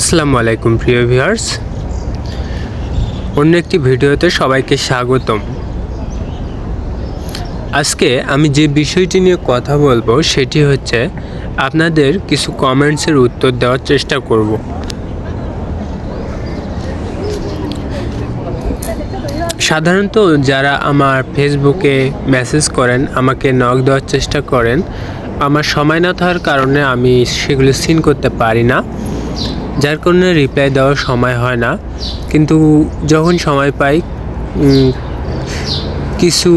আসসালামু আলাইকুম, প্রিয় ভিউয়ার্স। অন্য একটি ভিডিওতে সবাইকে স্বাগতম। আজকে আমি যে বিষয়টি নিয়ে কথা বলব, সেটি হচ্ছে আপনাদের কিছু কমেন্টসের উত্তর দেওয়ার চেষ্টা করব। সাধারণত যারা আমার ফেসবুকে মেসেজ করেন, আমাকে নক দেওয়ার চেষ্টা করেন, আমার সময় না থাকার কারণে আমি সেগুলো সিন করতে পারি না। যার কারণে রিপ্লাই দেওয়ার সময় হয় না। কিন্তু যখন সময় পাই কিছু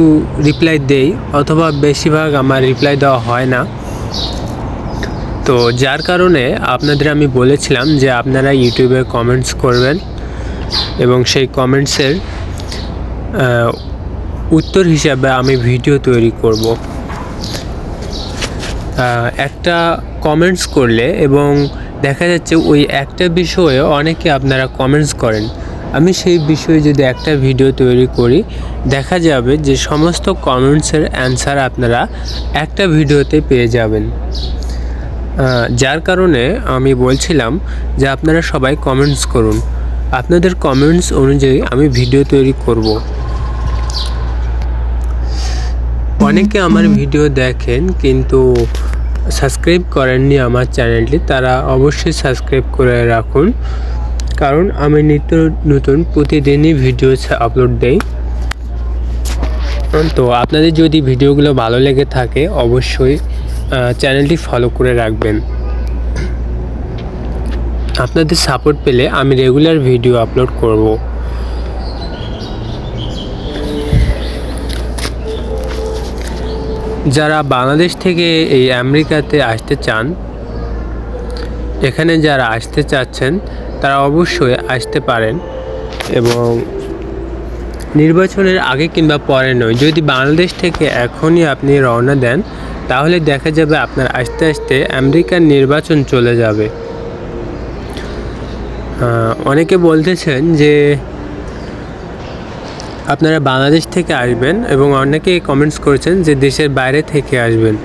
রিপ্লাই দেই অথবা বেশিরভাগ আমার রিপ্লাই দেওয়া হয় না। তো যার কারণে আপনাদের আমি বলেছিলাম যে আপনারা ইউটিউবে কমেন্টস করবেন এবং সেই কমেন্টসের উত্তর হিসাবে আমি ভিডিও তৈরি করব। একটা কমেন্টস করলে এবং দেখা যাচ্ছে ওই একটা বিষয়ে অনেকে আপনারা কমেন্টস করেন। আমি সেই বিষয়ে যদি একটা ভিডিও তৈরি করি, দেখা যাবে যে সমস্ত কমেন্টসের অ্যান্সার আপনারা একটা ভিডিওতে পেয়ে যাবেন। যার কারণে আমি বলছিলাম যে আপনারা সবাই কমেন্টস করুন। আপনাদের কমেন্টস অনুযায়ী আমি ভিডিও তৈরি করব। অনেকে আমার ভিডিও দেখেন, কিন্তু সাবস্ক্রাইব করেননি আমার চ্যানেলটি, তারা অবশ্যই সাবস্ক্রাইব করে রাখুন। কারণ আমি নিত্য নতুন প্রতিদিনই ভিডিও আপলোড দেই। তো আপনাদের যদি ভিডিওগুলো ভালো লেগে থাকে, অবশ্যই চ্যানেলটি ফলো করে রাখবেন। আপনাদের সাপোর্ট পেলে আমি রেগুলার ভিডিও আপলোড করব। যারা বাংলাদেশ থেকে এই আমেরিকাতে আসতে চান, এখানে যারা আসতে চাচ্ছেন, তারা অবশ্যই আসতে পারেন এবং নির্বাচনের আগে কিংবা পরে নয়। যদি বাংলাদেশ থেকে এখনই আপনি রওনা দেন, তাহলে দেখা যাবে আপনার আস্তে আস্তে আমেরিকার নির্বাচন চলে যাবে। অনেকে বলতেছেন যে আপনারা বাংলাদেশ থেকে আসবেন এবং অনেকে কমেন্টস করেছেন যে দেশের বাইরে থেকে আসবেন।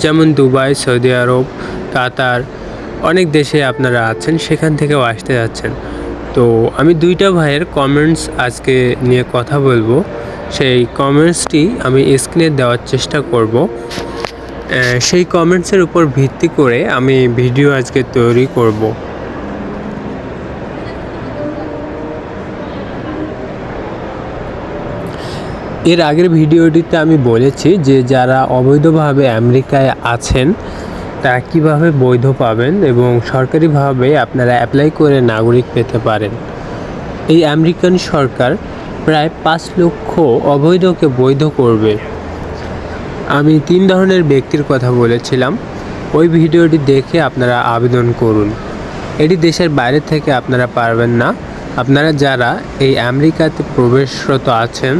যেমন দুবাই, সৌদি আরব, কাতার, অনেক দেশে আপনারা আছেন, সেখান থেকেও আসতে যাচ্ছেন। তো আমি দুইটা ভাইয়ের কমেন্টস আজকে নিয়ে কথা বলব। সেই কমেন্টসটি আমি স্ক্রিনে দেওয়ার চেষ্টা করব। সেই কমেন্টসের উপর ভিত্তি করে আমি ভিডিও আজকে তৈরি করব। এর আগের ভিডিওটিতে আমি বলেছি যে যারা অবৈধভাবে আমেরিকায় আছেন, তারা কীভাবে বৈধ পাবেন এবং সরকারিভাবে আপনারা অ্যাপ্লাই করে নাগরিক পেতে পারেন। এই আমেরিকান সরকার প্রায় পাঁচ লক্ষ অবৈধকে বৈধ করবে। আমি তিন ধরনের ব্যক্তির কথা বলেছিলাম। ওই ভিডিওটি দেখে আপনারা আবেদন করুন। এটি দেশের বাইরে থেকে আপনারা পারবেন না। আপনারা যারা এই আমেরিকাতে প্রবেশরত আছেন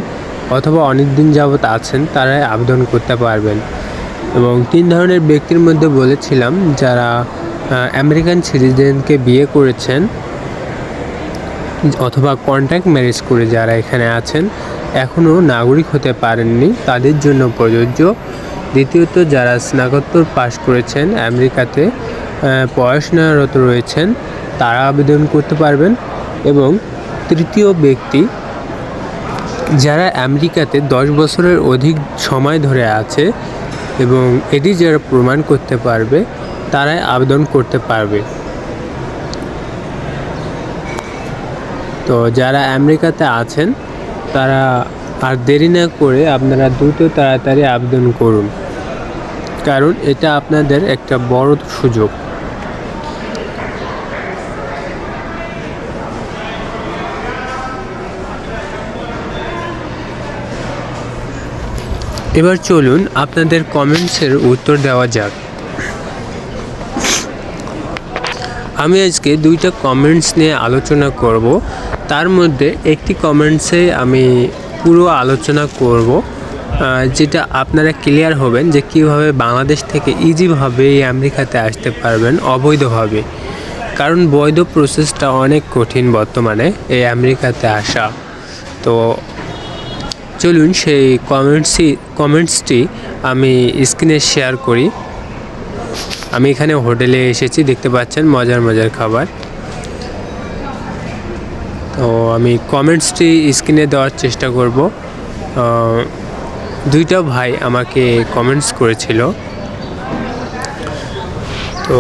অথবা অনেক দিন যাবৎ আছেন তারাই আবেদন করতে পারবেন। এবং তিন ধরনের ব্যক্তির মধ্যে বলেছিলাম যারা আমেরিকান সিটিজেনকে বিয়ে করেছেন অথবা কন্ট্যাক্ট ম্যারেজ করে যারা এখানে আছেন, এখনও নাগরিক হতে পারেননি, তাদের জন্য প্রযোজ্য। দ্বিতীয়ত, যারা স্নাতকোত্তর পাশ করেছেন, আমেরিকাতে পড়াশোনারত রয়েছেন, তারা আবেদন করতে পারবেন। এবং তৃতীয় ব্যক্তি যারা আমেরিকাতে দশ বছরের অধিক সময় ধরে আছে এবং এটি যারা প্রমাণ করতে পারবে, তারাই আবেদন করতে পারবে। তো যারা আমেরিকাতে আছেন, তারা আর দেরি না করে আপনারা দ্রুত তাড়াতাড়ি আবেদন করুন। কারণ এটা আপনাদের একটা বড় সুযোগ। এবার চলুন আপনাদের কমেন্টসের উত্তর দেওয়া যাক। আমি আজকে দুইটা কমেন্টস নিয়ে আলোচনা করব। তার মধ্যে একটি কমেন্টসে আমি পুরো আলোচনা করব যেটা আপনারা ক্লিয়ার হবেন যে কীভাবে বাংলাদেশ থেকে ইজিভাবে এই আমেরিকাতে আসতে পারবেন অবৈধভাবে। কারণ বৈধ প্রসেসটা অনেক কঠিন বর্তমানে এই আমেরিকাতে আসা। তো চলুন সেই কমেন্টসই কমেন্টসটি আমি স্ক্রিনে শেয়ার করি। আমি এখানে হোটেলে এসেছি, দেখতে পাচ্ছেন মজার মজার খাবার। তো আমি কমেন্টসটি স্ক্রিনে দেওয়ার চেষ্টা করব। দুইটা ভাই আমাকে কমেন্টস করেছিল। তো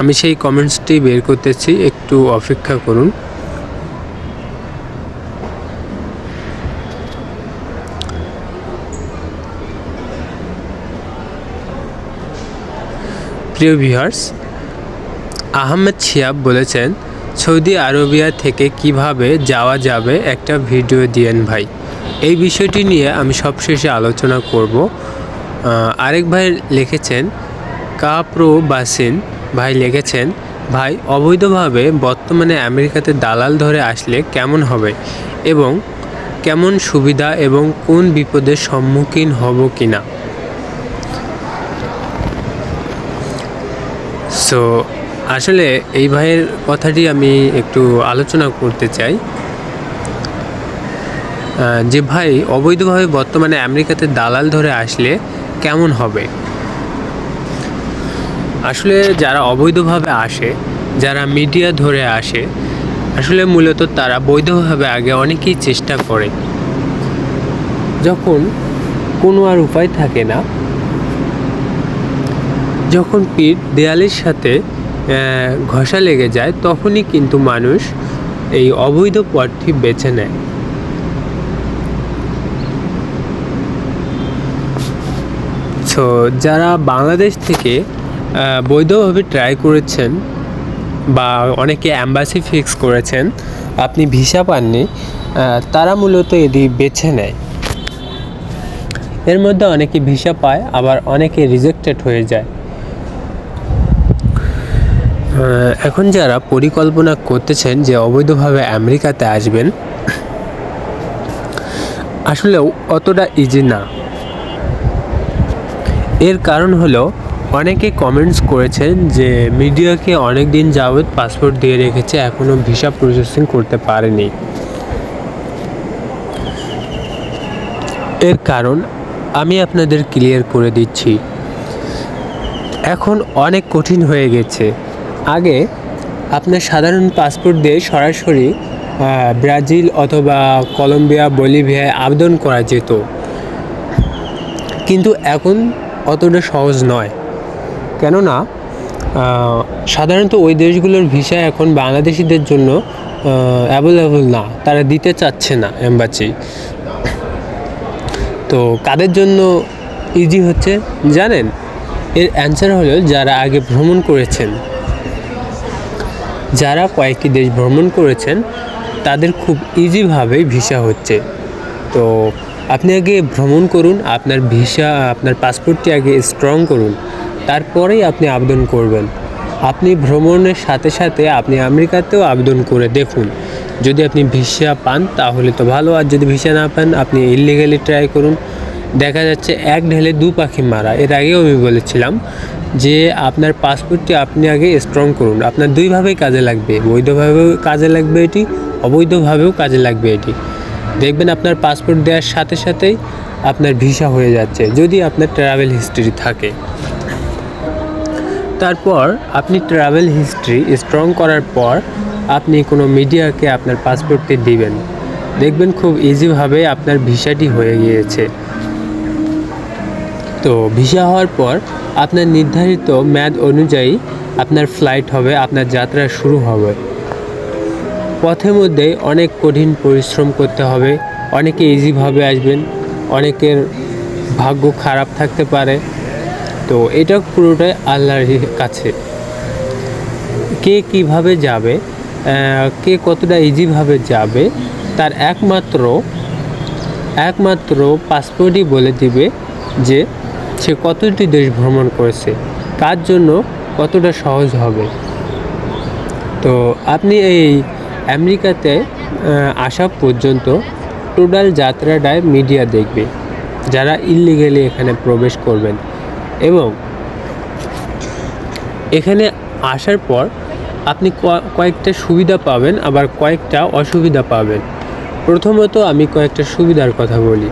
আমি সেই কমেন্টসটি বের করতেছি, একটু অপেক্ষা করুন। প্রিয় ভিউয়ার্স আহমেদ শিয়াব বলেছেন, সৌদি আরবিয়া থেকে কীভাবে যাওয়া যাবে একটা ভিডিও দিয়েন ভাই। এই বিষয়টি নিয়ে আমি সবশেষে আলোচনা করব। আরেক ভাই লিখেছেন, কাপ্রো বাসিন ভাই লিখেছেন ভাই, অবৈধভাবে বর্তমানে আমেরিকাতে দালাল ধরে আসলে কেমন হবে এবং কেমন সুবিধা এবং কোন বিপদের সম্মুখীন হব কি না সো আসলে এই ভাইয়ের কথাটি আমি একটু আলোচনা করতে চাই। যে ভাই, অবৈধভাবে বর্তমানে আমেরিকাতে দালাল ধরে আসলে কেমন হবে? আসলে যারা অবৈধভাবে আসে, যারা মিডিয়া ধরে আসে, আসলে মূলত তারা বৈধভাবে আগে অনেকেই চেষ্টা করে। যখন কোনো আর উপায় থাকে না, যখন পিঠ দেয়ালের সাথে ঘষা লেগে যায়, তখনই কিন্তু মানুষ এই অবৈধ পথটি বেছে নেয়। সো যারা বাংলাদেশ থেকে বৈধভাবে ট্রাই করেছেন বা অনেকে অ্যাম্বাসি ফিক্স করেছেন, আপনি ভিসা পাননি তারা মূলত এটি বেছে নেয়। এর মধ্যে অনেকে ভিসা পায়, আবার অনেকে রিজেক্টেড হয়ে যায়। এখন যারা পরিকল্পনা করতেছেন যে অবৈধভাবে আমেরিকাতে আসবেন, আসলেও অতটা ইজি না। এর কারণ হলো অনেকে কমেন্টস করেছেন যে মিডিয়াকে অনেক দিন যাবৎ পাসপোর্ট দিয়ে রেখেছে এখনও ভিসা প্রসেসিং করতে পারেনি। এর কারণ আমি আপনাদের ক্লিয়ার করে দিচ্ছি। এখন অনেক কঠিন হয়ে গেছে। আগে আপনার সাধারণ পাসপোর্ট দিয়ে সরাসরি ব্রাজিল অথবা কলম্বিয়া, বলিভিয়ায় আবেদন করা যেত। কিন্তু এখন অতটা সহজ নয়। কেননা সাধারণত ওই দেশগুলোর ভিসা এখন বাংলাদেশিদের জন্য অ্যাভেলেবল না, তারা দিতে চাচ্ছে না এম্বাসি। তো কাদের জন্য ইজি হচ্ছে? জানেন, এর অ্যান্সার হলো যারা আগে ভ্রমণ করেছেন। যারা কয়েকটি দেশ ভ্রমণ করেছেন, তাদের খুব ইজিভাবেই ভিসা হচ্ছে। তো আপনি আগে ভ্রমণ করুন, আপনার ভিসা, আপনার পাসপোর্টটি আগে স্ট্রং করুন। তারপরেই আপনি আবেদন করবেন। আপনি ভ্রমণের সাথে সাথে আপনি আমেরিকাতেও আবেদন করে দেখুন। যদি আপনি ভিসা পান, তাহলে তো ভালো। আর যদি ভিসা না পান, আপনি ইলিগালি ট্রাই করুন। দেখা যাচ্ছে এক ঢেলে দু পাখি মারা। এর আগেও আমি বলেছিলাম যে আপনার পাসপোর্টটি আপনি আগে স্ট্রং করুন। আপনার দুইভাবেই কাজে লাগবে। বৈধভাবেও কাজে লাগবে এটি, অবৈধভাবেও কাজে লাগবে এটি। দেখবেন আপনার পাসপোর্ট দেওয়ার সাথে সাথেই আপনার ভিসা হয়ে যাচ্ছে, যদি আপনার ট্রাভেল হিস্ট্রি থাকে। তারপর আপনি ট্রাভেল হিস্ট্রি স্ট্রং করার পর আপনি কোনো মিডিয়াকে আপনার পাসপোর্টটি দিবেন। দেখবেন খুব ইজিভাবে আপনার ভিসাটি হয়ে গিয়েছে। তো ভিসা হওয়ার পর আপনার নির্ধারিত ম্যাদ অনুযায়ী আপনার ফ্লাইট হবে, আপনার যাত্রা শুরু হবে। পথের মধ্যে অনেক কঠিন পরিশ্রম করতে হবে, অনেকে ইজিভাবে আসবেন, অনেকের ভাগ্য খারাপ থাকতে পারে। তো এটা পুরোটাই আল্লাহর কাছে। কে কীভাবে যাবে কে কতটা ইজিভাবে যাবে, তার একমাত্র একমাত্র পাসপোর্টই বলে দিবে যে সে কতটি দেশ ভ্রমণ করেছে কার জন্য কতটা সহজ হবে। তো আপনি এই আমেরিকাতে আসা পর্যন্ত টোটাল যাত্রাটায় মিডিয়া দেখবে, যারা ইলিগেলি এখানে প্রবেশ করবেন। এবং এখানে আসার পর আপনি কয়েকটা সুবিধা পাবেন, আবার কয়েকটা অসুবিধা পাবেন। প্রথমত আমি কয়েকটা সুবিধার কথা বলি।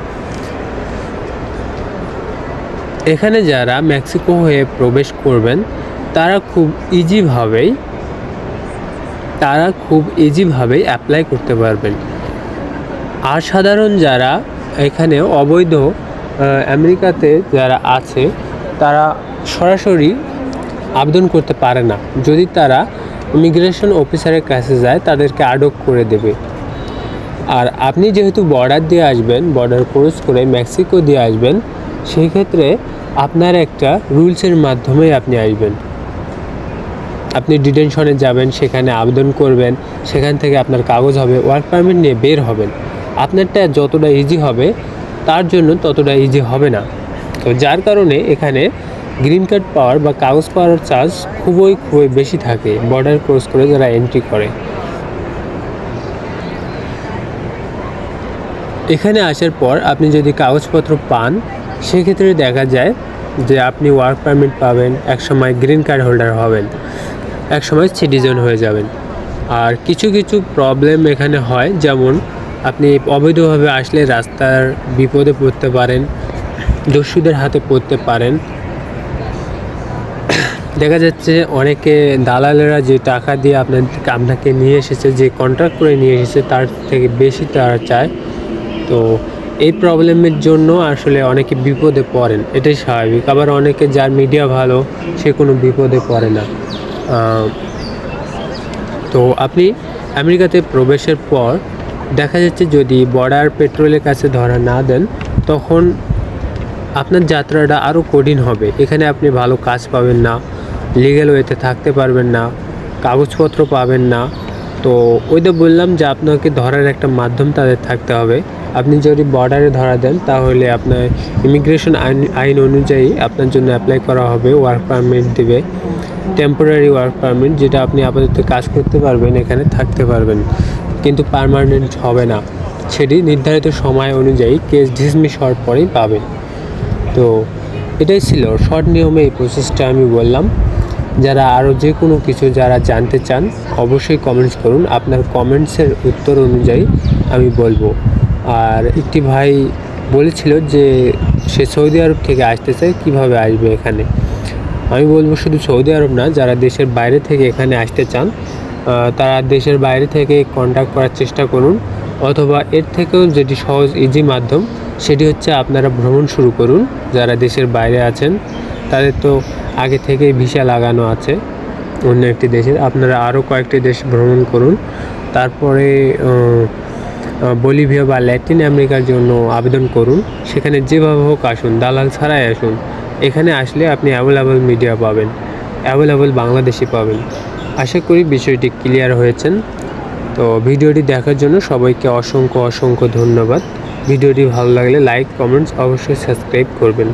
এখানে যারা মেক্সিকো হয়ে প্রবেশ করবেন, তারা খুব ইজিভাবেই তারা খুব ইজিভাবেই অ্যাপ্লাই করতে পারবেন। আর সাধারণ যারা এখানে অবৈধ আমেরিকাতে যারা আছে তারা সরাসরি আবেদন করতে পারে না। যদি তারা ইমিগ্রেশন অফিসারের কাছে যায়, তাদেরকে আটক করে দেবে। আর আপনি যেহেতু বর্ডার দিয়ে আসবেন বর্ডার ক্রস করে মেক্সিকো দিয়ে আসবেন সেই ক্ষেত্রে আপনার একটা রুলসের মাধ্যমে আপনি আসবেন। আপনি ডিটেনশনে যাবেন, সেখানে আবেদন করবেন, সেখান থেকে আপনার কাগজ হবে ওয়ার্ক পারমিট নিয়ে বের হবেন। আপনারটা যতটা ইজি হবে, তার জন্য ততটা ইজি হবে না। তো যার কারণে এখানে গ্রিন কার্ড পাওয়ার বা কাগজ পাওয়ার চার্জ খুবই খুবই বেশি থাকে বর্ডার ক্রস করে যারা এন্ট্রি করে। এখানে আসার পর আপনি যদি কাগজপত্র পান, সেক্ষেত্রে দেখা যায় যে আপনি ওয়ার্ক পারমিট পাবেন, একসময় গ্রিন কার্ড হোল্ডার হবেন, একসময় সিটিজেন হয়ে যাবেন। আর কিছু কিছু প্রবলেম এখানে হয়, যেমন আপনি অবৈধভাবে আসলে রাস্তার বিপদে পড়তে পারেন দস্যুদের হাতে পড়তে পারেন। দেখা যাচ্ছে অনেকে দালালেরা যে টাকা দিয়ে আপনার আপনাকে নিয়ে এসেছে, যে কন্ট্রাক্ট করে নিয়ে এসেছে, তার থেকে বেশি তারা চায়। তো এই প্রবলেমের জন্য আসলে অনেকে বিপদে পড়েন, এটাই স্বাভাবিক। আবার অনেকে যার মিডিয়া ভালো, সে কোনো বিপদে পড়ে না। তো আপনি আমেরিকাতে প্রবেশের পর দেখা যাচ্ছে যদি বর্ডার পেট্রোলের কাছে ধরা না দেন, তখন আপনার যাত্রাটা আরও কঠিন হবে। এখানে আপনি ভালো কাজ পাবেন না লিগ্যাল ওয়েতে থাকতে পারবেন না, কাগজপত্র পাবেন না। তো ওই তো বললাম যে আপনাকে ধরার একটা মাধ্যম তাদের থাকতে হবে। আপনি যদি বর্ডারে ধরা দেন, তাহলে আপনার ইমিগ্রেশন আইন আইন অনুযায়ী আপনার জন্য অ্যাপ্লাই করা হবে ওয়ার্ক পারমিট দেবে। টেম্পোরারি ওয়ার্ক পারমিট যেটা আপনি আপাতত কাজ করতে পারবেন, এখানে থাকতে পারবেন। কিন্তু পারমানেন্ট হবে না। সেটি নির্ধারিত সময় অনুযায়ী কেস ডিসমিস হওয়ার পরেই পাবেন। তো এটাই ছিল শর্ট নিয়মে এই প্রসেসটা আমি বললাম। যারা আরও যে কোনো কিছু যারা জানতে চান, অবশ্যই কমেন্টস করুন। আপনার কমেন্টসের উত্তর অনুযায়ী আমি বলব। আর একটি ভাই বলেছিল যে সে সৌদি আরব থেকে আসতে চায়, কীভাবে আসবে এখানে? আমি বলব শুধু সৌদি আরব না, যারা দেশের বাইরে থেকে এখানে আসতে চান তারা দেশের বাইরে থেকে কন্ট্যাক্ট করার চেষ্টা করুন। অথবা এর থেকেও যেটি সহজ ইজি মাধ্যম, সেটি হচ্ছে আপনারা ভ্রমণ শুরু করুন। যারা দেশের বাইরে আছেন, তাদের তো আগে থেকেই ভিসা লাগানো আছে অন্য একটি দেশের আপনারা আরও কয়েকটি দেশ ভ্রমণ করুন। তারপরে বলিভিয়া বা ল্যাটিন আমেরিকার জন্য আবেদন করুন। সেখানে যেভাবে হোক আসুন, দালাল ছাড়াই আসুন। এখানে আসলে আপনি অ্যাভেলেবল মিডিয়া পাবেন অ্যাভেলেবল বাংলাদেশি পাবেন। আশা করি বিষয়টি ক্লিয়ার হয়েছেন। তো ভিডিওটি দেখার জন্য সবাইকে অসংখ্য অসংখ্য ধন্যবাদ। ভিডিওটি ভালো লাগলে লাইক কমেন্টস অবশ্যই সাবস্ক্রাইব করবেন।